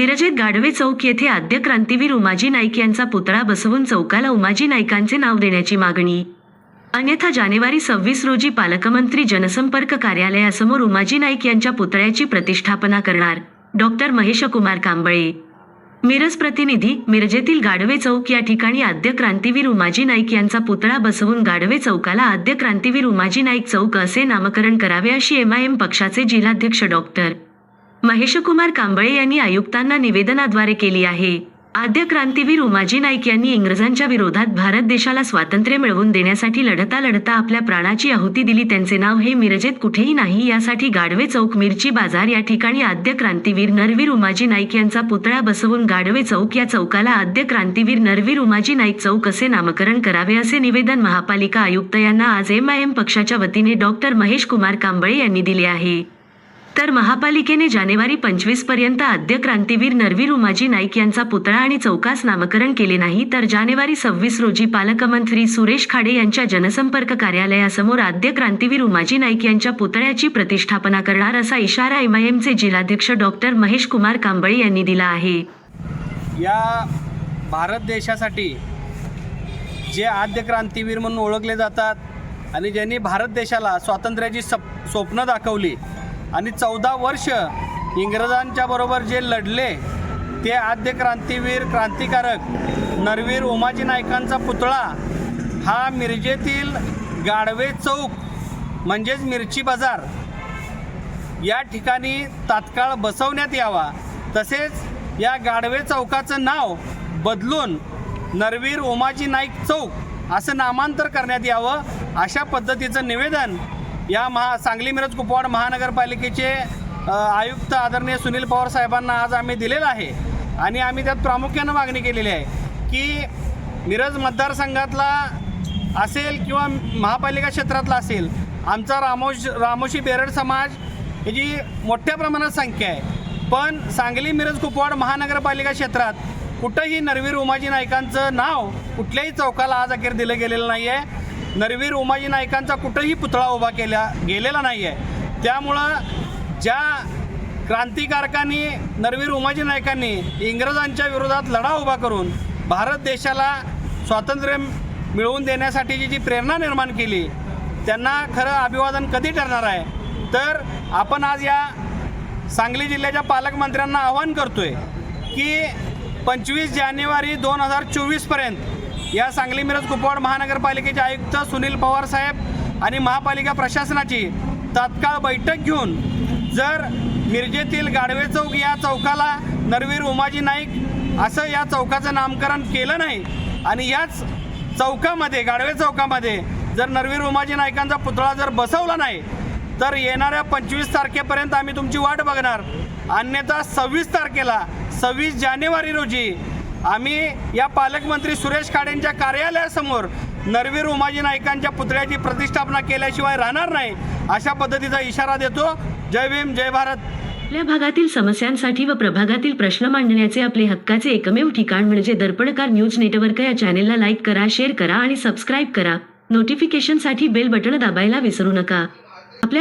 मिरजेत गाढवे चौक येथे आद्य क्रांतीवीर उमाजी नाईक यांचा पुतळा बसवून चौकाला उमाजी नाईकांचे नाव देण्याची मागणी. अन्यथा जानेवारी सव्वीस रोजी पालकमंत्री जनसंपर्क कार्यालयासमोर उमाजी नाईक यांच्या पुतळ्याची प्रतिष्ठापना करणार डॉक्टर महेशकुमार कांबळे. मिरज प्रतिनिधी मिरजेतील गाढवे चौक या ठिकाणी आद्य क्रांतीवीर उमाजी नाईक यांचा पुतळा बसवून गाढवे चौकाला आद्य क्रांतीवीर उमाजी नाईक चौक असे नामकरण करावे अशी एमआयएम पक्षाचे जिल्हाध्यक्ष डॉक्टर महेशकुमार कांबळे यांनी आयुक्तांना निवेदनाद्वारे केली आहे. आद्य क्रांतीवीर उमाजी नाईक यांनी इंग्रजांच्या विरोधात भारत देशाला स्वातंत्र्य मिळवून देण्यासाठी लढता लढता आपल्या प्राणाची आहुती दिली. त्यांचे नाव हे मिरजेत कुठेही नाही यासाठी गाडवे चौक मिरची बाजार या ठिकाणी आद्य क्रांतीवीर नरवीर उमाजी नाईक यांचा पुतळा बसवून गाडवे चौक या चौकाला आद्य क्रांतीवीर नरवीर उमाजी नाईक चौक असे नामकरण करावे असे निवेदन महापालिका आयुक्त यांना आज एम आय एम पक्षाच्या वतीने डॉक्टर महेश कुमार कांबळे यांनी दिले आहे. तर महापालिकेने जानेवारी पंचवीसपर्यंत आद्य क्रांतीवीर नरवीर उमाजी नाईक यांचा पुतळा आणि चौकास नामकरण केले नाही तर जानेवारी सव्वीस रोजी पालकमंत्री सुरेश खाडे यांच्या जनसंपर्क कार्यालयासमोर आद्य क्रांतीवीर उमाजी नाईक यांच्या पुतळ्याची प्रतिष्ठापना करणार असा इशारा एमआयएमचे जिल्हाध्यक्ष डॉक्टर महेश कुमार कांबळे यांनी दिला आहे. या भारत देशासाठी जे आद्य क्रांतीवीर म्हणून ओळखले जातात आणि ज्यांनी भारत देशाला स्वातंत्र्याची सप स्वप्न दाखवली आणि चौदा वर्ष इंग्रजांच्या बरोबर जे लढले ते आद्य क्रांतीवीर क्रांतिकारक नरवीर उमाजी नायकांचा पुतळा हा मिरजेतील गाडवे चौक म्हणजेच मिरची बाजार या ठिकाणी तात्काळ बसवण्यात यावा. तसेच या गाडवे चौकाचं नाव बदलून नरवीर उमाजी नाईक चौक असं नामांतर करण्यात यावं अशा पद्धतीचं निवेदन या महा सांगली मिरज कुपवाड महानगरपालिकेचे आयुक्त आदरणीय सुनील पवार साहेबांना आज आम्ही दिलेलं आहे आणि आम्ही त्यात प्रामुख्यानं मागणी केलेली आहे की मिरज मतदारसंघातला असेल किंवा महापालिका क्षेत्रातला असेल आमचा रामोश रामोशी बेरड समाज याची मोठ्या प्रमाणात संख्या आहे पण सांगली मिरज कुपवाड महानगरपालिका क्षेत्रात कुठंही नरवीर उमाजी नाईकांचं नाव कुठल्याही चौकाला आज अखेर दिलं गेलेलं नाही आहे नरवीर उमाजी नाईकांचा कुठंही पुतळा उभा केला गेलेला नाही आहे त्यामुळं ज्या क्रांतिकारकांनी नरवीर उमाजी नाईकांनी इंग्रजांच्या विरोधात लढा उभा करून भारत देशाला स्वातंत्र्य मिळवून देण्यासाठीची जी प्रेरणा निर्माण केली त्यांना खरं अभिवादन कधी ठरणार आहे? तर आपण आज या सांगली जिल्ह्याच्या पालकमंत्र्यांना आवाहन करतोय की पंचवीस जानेवारी दोन हजार चोवीसपर्यंत या सांगली मिरज कुपवाड महानगरपालिकेचे आयुक्त सुनील पवार साहेब आणि महापालिका प्रशासनाची तात्काळ बैठक घेऊन जर मिरजेतील गाडवे चौक या चौकाला नरवीर उमाजी नाईक असं या चौकाचं नामकरण केलं नाही आणि याच चौकामध्ये गाडवे चौकामध्ये जर नरवीर उमाजी नाईकांचा पुतळा जर बसवला नाही तर येणाऱ्या पंचवीस तारखेपर्यंत आम्ही तुमची वाट बघणार. अन्यथा सव्वीस तारखेला सव्वीस जानेवारी रोजी आम्ही या पालकमंत्री सुरेश खाडेंच्या कार्यालयासमोर नरवीर उमाजी नाईकांच्या पुतळ्याची प्रतिष्ठापना केल्याशिवाय राहणार नाही अशा पद्धतीचा इशारा देतो. जय भीम जय भारत. आपल्या भागातील समस्यांसाठी व प्रभागातील प्रश्न मांडण्याचे आपले हक्काचे एकमेव ठिकाण म्हणजे दर्पणकार न्यूज नेटवर्क या चॅनेलला लाईक करा शेअर करा आणि सबस्क्राईब करा. नोटिफिकेशनसाठी बेल बटण दाबायला विसरू नका. आपल्या